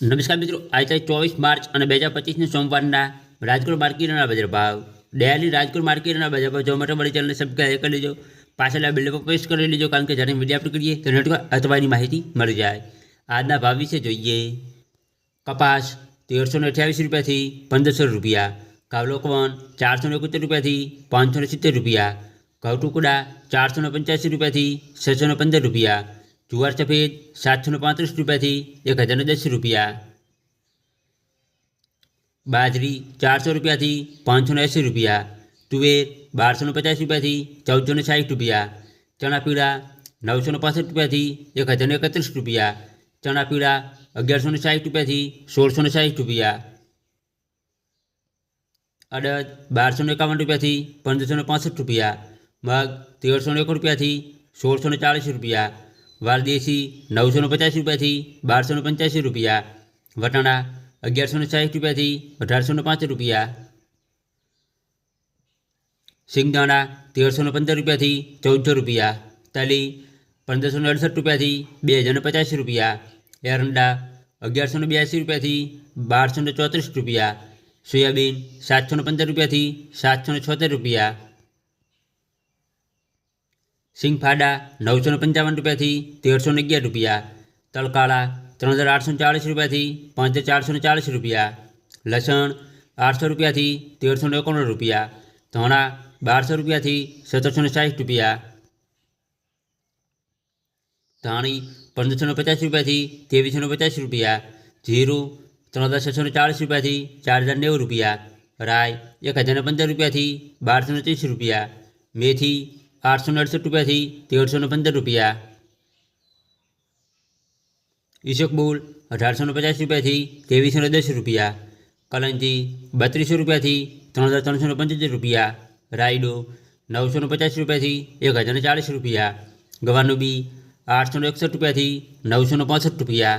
નમસ્કાર મિત્રો આજે ચોવીસ માર્ચ અને બે હજાર પચીસના સોમવારના રાજકોટ માર્કેટના બજાર ભાવ ડેલી રાજકોટ માર્કેટના બજાર ભાવ જોવા માટે મારી ચેનલને સબસ્ક્રાઈબ કરી લેજો પાછળ બિલ પર પ્રેસ કરી લેજો કારણ કે જ્યારે વિડીયો અપલોડ કરીએ તો નેટવર્ક અથવાની માહિતી મળી જાય આજના ભાવ વિશે જોઈએ કપાસ તેરસો ને અઠ્યાવીસ રૂપિયાથી પંદરસો રૂપિયા કાવલોકવન ચારસો ને એકોતેર રૂપિયાથી પાંચસો ને સિત્તેર રૂપિયા ઘઉં ટુકડા ચારસો ને પંચ્યાસી રૂપિયાથી છસો ને પંદર રૂપિયા જુવાર સફેદ સાતસો પાંત્રીસ રૂપિયાથી એક હજારને દસ રૂપિયા. બાજરી ચારસો રૂપિયાથી પાંચસોને એંસી રૂપિયા. તુવેર બારસોને પચાસ રૂપિયાથી ચૌદસોને સાઠ રૂપિયા. ચણા પીળા નવસો પાસઠ રૂપિયાથી એક હજારને એકત્રીસ રૂપિયા. ચણા પીળા અગિયારસો સાઠ રૂપિયાથી સોળસો ને સાઠ રૂપિયા. અડદ બારસોને એકાવન રૂપિયાથી પંદરસો ને રૂપિયા. મગ તેરસો ને એક રૂપિયાથી સોળસો ને ચાળીસ રૂપિયા. વાલદેશી નવસો ને પચાસ રૂપિયાથી બારસો ને પંચ્યાસી રૂપિયા, વટાણા અગિયારસો ને સાઠ રૂપિયાથી અઢારસો ને પાંચ રૂપિયા સિંગદાણા તેરસો ને પંદર રૂપિયાથી ચૌદસો રૂપિયા, તલી પંદરસો ને અડસઠ રૂપિયાથી બે હજાર ને પચાસ રૂપિયા, એરંડા અગિયારસો ને બ્યાસી રૂપિયાથી બારસો ને ચોત્રીસ રૂપિયા, સોયાબીન સાતસો ને પંદર રૂપિયાથી સાતસો ને છોતેર રૂપિયા સિંગફાડા નવસો ને પંચાવન રૂપિયાથી તેરસો અગિયાર રૂપિયા તલકાળા ત્રણ હજાર આઠસો ચાલીસ રૂપિયાથી પાંચ હજાર ચારસો ને ચાળીસ રૂપિયા, લસણ આઠસો રૂપિયાથી તેરસો એકોતેર રૂપિયા, ધોણા બારસો રૂપિયાથી સત્તરસો સાઠ રૂપિયા, ધાણી પંદરસો પચાસ રૂપિયાથી ત્રેવીસો પચાસ રૂપિયા, જીરું ત્રણ હજાર છસો ને ચાળીસ રૂપિયાથી ચાર હજાર નેવું રૂપિયા રાય એક હજાર પંદર રૂપિયાથી બારસો ત્રીસ રૂપિયા, મેથી આઠસો ને અડસઠ રૂપિયાથી તેરસો ને પંદર રૂપિયા. ઈશકબુલ અઢારસો ને પચાસ રૂપિયાથી ત્રેવીસો ને દસ રૂપિયા. કલંજી બત્રીસો રૂપિયાથી ત્રણ હજાર ત્રણસો ને પંચોતેર રૂપિયા. રાયડો નવસો ને પચાસ રૂપિયાથી એક હજાર ને ચાળીસ રૂપિયા. ગવાનું બી આઠસો ને એકસઠ રૂપિયાથી નવસો ને પાંસઠ રૂપિયા.